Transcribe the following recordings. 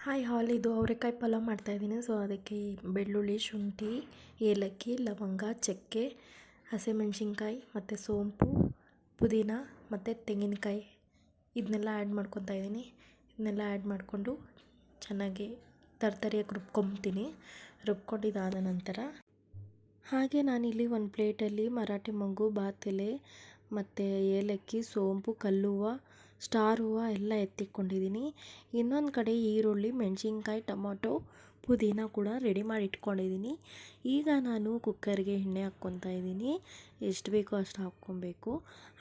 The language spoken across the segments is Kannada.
ಹಾಯ್ ಹಾಲ್ ಇದು ಅವರೆಕಾಯಿ ಪಲಾವ್ ಮಾಡ್ತಾಯಿದ್ದೀನಿ ಸೊ ಅದಕ್ಕೆ ಬೆಳ್ಳುಳ್ಳಿ, ಶುಂಠಿ, ಏಲಕ್ಕಿ, ಲವಂಗ, ಚಕ್ಕೆ ಹಸಿಮೆಣ್ಸಿನ್ಕಾಯಿ ಮತ್ತು ಸೋಂಪು, ಪುದೀನ, ಮತ್ತು ತೆಂಗಿನಕಾಯಿ. ಇದನ್ನೆಲ್ಲ ಆ್ಯಡ್ ಮಾಡ್ಕೊತಾ ಇದ್ದೀನಿ. ಇದನ್ನೆಲ್ಲ ಆ್ಯಡ್ ಮಾಡಿಕೊಂಡು ಚೆನ್ನಾಗಿ ತರ್ತರಿಯಾಗಿ ರುಬ್ಕೊಂತೀನಿ. ರುಬ್ಕೊಂಡಿದ್ದಾದ ನಂತರ ಹಾಗೆ ನಾನಿಲ್ಲಿ ಒಂದು ಪ್ಲೇಟಲ್ಲಿ ಮರಾಠಿ ಮೊಗ್ಗು ಬಾತ್ ಎಲೆ ಮತ್ತು ಏಲಕ್ಕಿ, ಸೋಂಪು, ಕಲ್ಲುವ, ಸ್ಟಾರ್ ಹೂವು ಎಲ್ಲ ಎತ್ತಿಟ್ಕೊಂಡಿದ್ದೀನಿ ಇನ್ನೊಂದು ಕಡೆ ಈರುಳ್ಳಿ, ಮೆಣಸಿನ್ಕಾಯಿ, ಟೊಮೊಟೊ, ಪುದೀನ ಕೂಡ ರೆಡಿ ಮಾಡಿ ಇಟ್ಕೊಂಡಿದ್ದೀನಿ. ಈಗ ನಾನು ಕುಕ್ಕರ್ಗೆ ಎಣ್ಣೆ ಹಾಕ್ಕೊತಾ ಇದ್ದೀನಿ. ಎಷ್ಟು ಬೇಕೋ ಅಷ್ಟು ಹಾಕ್ಕೊಬೇಕು.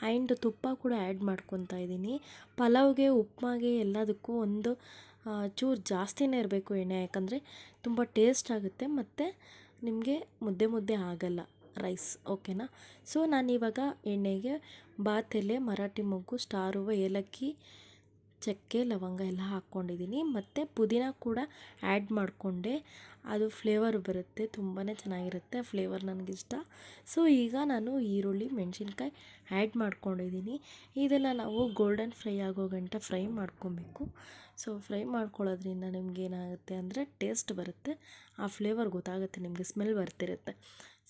ಆ್ಯಂಡ್ ತುಪ್ಪ ಕೂಡ ಆ್ಯಡ್ ಮಾಡ್ಕೊತಾ ಇದ್ದೀನಿ. ಪಲಾವ್ಗೆ, ಉಪ್ಮಾಗೆ ಎಲ್ಲದಕ್ಕೂ ಒಂದು ಚೂರು ಜಾಸ್ತಿನೇ ಇರಬೇಕು ಎಣ್ಣೆ, ಯಾಕಂದರೆ ತುಂಬ ಟೇಸ್ಟ್ ಆಗುತ್ತೆ ಮತ್ತು ನಿಮಗೆ ಮುದ್ದೆ ಮುದ್ದೆ ಆಗಲ್ಲ. ರೈಸ್ ಓಕೆನಾ ಸೊ ನಾನಿವಾಗ ಎಣ್ಣೆಗೆ ಬಾತ್ ಎಲೆ ಮರಾಠಿ ಮೊಗ್ಗು, ಸ್ಟಾರ್ ಹೂವು ಏಲಕ್ಕಿ, ಚಕ್ಕೆ, ಲವಂಗ ಎಲ್ಲ ಹಾಕ್ಕೊಂಡಿದ್ದೀನಿ ಮತ್ತು ಪುದೀನ ಕೂಡ ಆ್ಯಡ್ ಮಾಡಿಕೊಂಡೆ. ಅದು ಫ್ಲೇವರ್ ಬರುತ್ತೆ ತುಂಬಾ ಚೆನ್ನಾಗಿರುತ್ತೆ ಫ್ಲೇವರ್ ನನಗಿಷ್ಟ. ಸೊ ಈಗ ನಾನು ಈರುಳ್ಳಿ, ಮೆಣಸಿನ್ಕಾಯಿ ಆ್ಯಡ್ ಮಾಡ್ಕೊಂಡಿದ್ದೀನಿ ಇದೆಲ್ಲ ನಾವು ಗೋಲ್ಡನ್ ಫ್ರೈ ಆಗೋ ಗಂಟ ಫ್ರೈ ಮಾಡ್ಕೊಬೇಕು. ಸೊ ಫ್ರೈ ಮಾಡ್ಕೊಳ್ಳೋದ್ರಿಂದ ನಿಮ್ಗೆ ಏನಾಗುತ್ತೆ ಅಂದರೆ ಟೇಸ್ಟ್ ಬರುತ್ತೆ, ಆ ಫ್ಲೇವರ್ ಗೊತ್ತಾಗುತ್ತೆ, ನಿಮಗೆ ಸ್ಮೆಲ್ ಬರ್ತಿರುತ್ತೆ.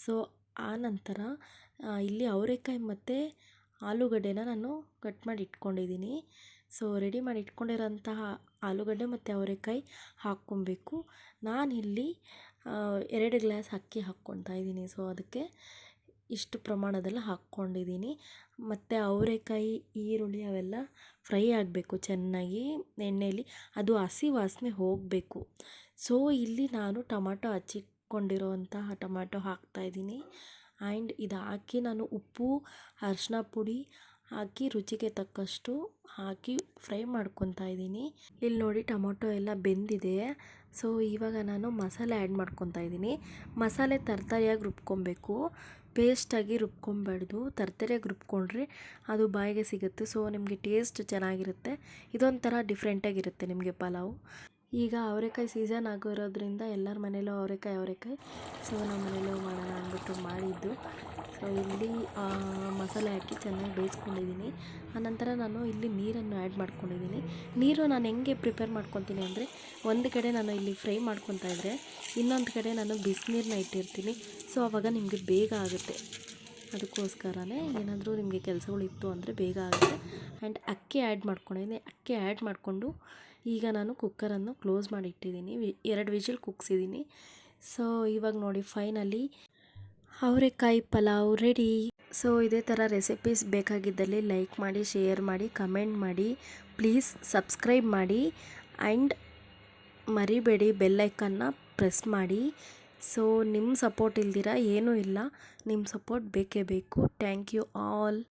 ಸೊ ಆ ನಂತರ ಇಲ್ಲಿ ಅವರೆಕಾಯಿ ಮತ್ತು ಆಲೂಗಡ್ಡೆನ ನಾನು ಕಟ್ ಮಾಡಿ ಇಟ್ಕೊಂಡಿದ್ದೀನಿ. ಸೊ, ರೆಡಿ ಮಾಡಿ ಇಟ್ಕೊಂಡಿರೋಂತಹ ಆಲೂಗಡ್ಡೆ ಮತ್ತು ಅವರೆಕಾಯಿ ಹಾಕ್ಕೊಬೇಕು. ನಾನಿಲ್ಲಿ ಎರಡು ಗ್ಲಾಸ್ ಅಕ್ಕಿ ಹಾಕ್ಕೊತಾ ಇದ್ದೀನಿ. ಸೊ, ಅದಕ್ಕೆ ಇಷ್ಟು ಪ್ರಮಾಣದಲ್ಲಿ ಹಾಕ್ಕೊಂಡಿದ್ದೀನಿ. ಮತ್ತು ಅವರೆಕಾಯಿ, ಈರುಳ್ಳಿ ಅವೆಲ್ಲ ಫ್ರೈ ಆಗಬೇಕು ಚೆನ್ನಾಗಿ ಎಣ್ಣೆಯಲ್ಲಿ ಅದು ಹಸಿ ವಾಸನೆ ಹೋಗಬೇಕು. ಸೊ, ಇಲ್ಲಿ ನಾನು ಟೊಮಾಟೊ ಹಚ್ಚಿಕೊಂಡಿರೋಂತಹ ಹಾಕ್ತಾ ಹಾಕ್ತಾಯಿದ್ದೀನಿ ಆ್ಯಂಡ್ ಇದು ಹಾಕಿ ನಾನು ಉಪ್ಪು ಅರಿಶಿನ ಪುಡಿ ಹಾಕಿ ರುಚಿಗೆ ತಕ್ಕಷ್ಟು ಹಾಕಿ ಫ್ರೈ ಮಾಡ್ಕೊತಾ ಇದ್ದೀನಿ. ಇಲ್ಲಿ ನೋಡಿ ಟೊಮೊಟೊ ಎಲ್ಲ ಬೆಂದಿದೆ. ಸೊ, ಇವಾಗ ನಾನು ಮಸಾಲೆ ಆ್ಯಡ್ ಮಾಡ್ಕೊತಾ ಇದ್ದೀನಿ. ಮಸಾಲೆ ತರ್ತರಿಯಾಗಿ ರುಬ್ಕೊಬೇಕು. ಪೇಸ್ಟಾಗಿ ರುಬ್ಕೊಬಾರ್ದು ತರ್ತರಿಯಾಗಿ ರುಬ್ಕೊಂಡ್ರೆ ಅದು ಬಾಯಿಗೆ ಸಿಗುತ್ತೆ. ಸೊ, ನಿಮಗೆ ಟೇಸ್ಟ್ ಚೆನ್ನಾಗಿರುತ್ತೆ. ಇದೊಂಥರ ಡಿಫ್ರೆಂಟಾಗಿರುತ್ತೆ ನಿಮಗೆ ಪಲಾವು. ಈಗ ಅವರೆಕಾಯಿ ಸೀಸನ್ ಆಗಿರೋದ್ರಿಂದ ಎಲ್ಲರ ಮನೇಲೂ ಅವರೆಕಾಯಿ ಅವರೆಕಾಯಿ. ಸೊ ನಮ್ಮ ಮನೇಲೂ ಮಾಡೋಣ ಅಂದ್ಬಿಟ್ಟು ಮಾಡಿದ್ದು. ಸೊ ಇಲ್ಲಿ ಮಸಾಲೆ ಹಾಕಿ ಚೆನ್ನಾಗಿ ಬೇಯಿಸ್ಕೊಂಡಿದ್ದೀನಿ ಆನಂತರ ನಾನು ಇಲ್ಲಿ ನೀರನ್ನು ಆ್ಯಡ್ ಮಾಡ್ಕೊಂಡಿದ್ದೀನಿ ನೀರು ನಾನು ಹೆಂಗೆ ಪ್ರಿಪೇರ್ ಮಾಡ್ಕೊತೀನಿ ಅಂದರೆ, ಒಂದು ಕಡೆ ನಾನು ಇಲ್ಲಿ ಫ್ರೈ ಮಾಡ್ಕೊತಾ ಇದ್ದರೆ ಇನ್ನೊಂದು ಕಡೆ ನಾನು ಬಿಸಿನೀರನ್ನ ಇಟ್ಟಿರ್ತೀನಿ. ಸೊ ಆವಾಗ ನಿಮಗೆ ಬೇಗ ಆಗುತ್ತೆ. ಅದಕ್ಕೋಸ್ಕರನೇ ಏನಾದರೂ ನಿಮಗೆ ಕೆಲಸಗಳಿತ್ತು ಅಂದರೆ ಬೇಗ ಆಗುತ್ತೆ. ಆ್ಯಂಡ್ ಅಕ್ಕಿ ಆ್ಯಡ್ ಮಾಡ್ಕೊಂಡಿದ್ದೀನಿ ಅಕ್ಕಿ ಆ್ಯಡ್ ಮಾಡಿಕೊಂಡು ಈಗ ನಾನು ಕುಕ್ಕರನ್ನು ಕ್ಲೋಸ್ ಮಾಡಿ ಇಟ್ಟಿದ್ದೀನಿ ಎರಡು ವಿಜಿಲ್ ಕುಗ್ಸಿದ್ದೀನಿ ಸೊ, ಇವಾಗ ನೋಡಿ ಫೈನಲಿ ಅವರೆಕಾಯಿ ಪಲಾವ್ ರೆಡಿ. ಸೊ, ಇದೇ ಥರ ರೆಸಿಪೀಸ್ ಬೇಕಾಗಿದ್ದಲ್ಲಿ ಲೈಕ್ ಮಾಡಿ, ಶೇರ್ ಮಾಡಿ, ಕಮೆಂಟ್ ಮಾಡಿ, ಪ್ಲೀಸ್ ಸಬ್ಸ್ಕ್ರೈಬ್ ಮಾಡಿ. ಆ್ಯಂಡ್ ಮರಿಬೇಡಿ ಬೆಲ್ಲೈಕನ್ನ ಪ್ರೆಸ್ ಮಾಡಿ. ಸೊ ನಿಮ್ಮ ಸಪೋರ್ಟ್ ಇಲ್ದಿರ ಏನೂ ಇಲ್ಲ. ನಿಮ್ಮ ಸಪೋರ್ಟ್ ಬೇಕೇ ಬೇಕು. Thank you all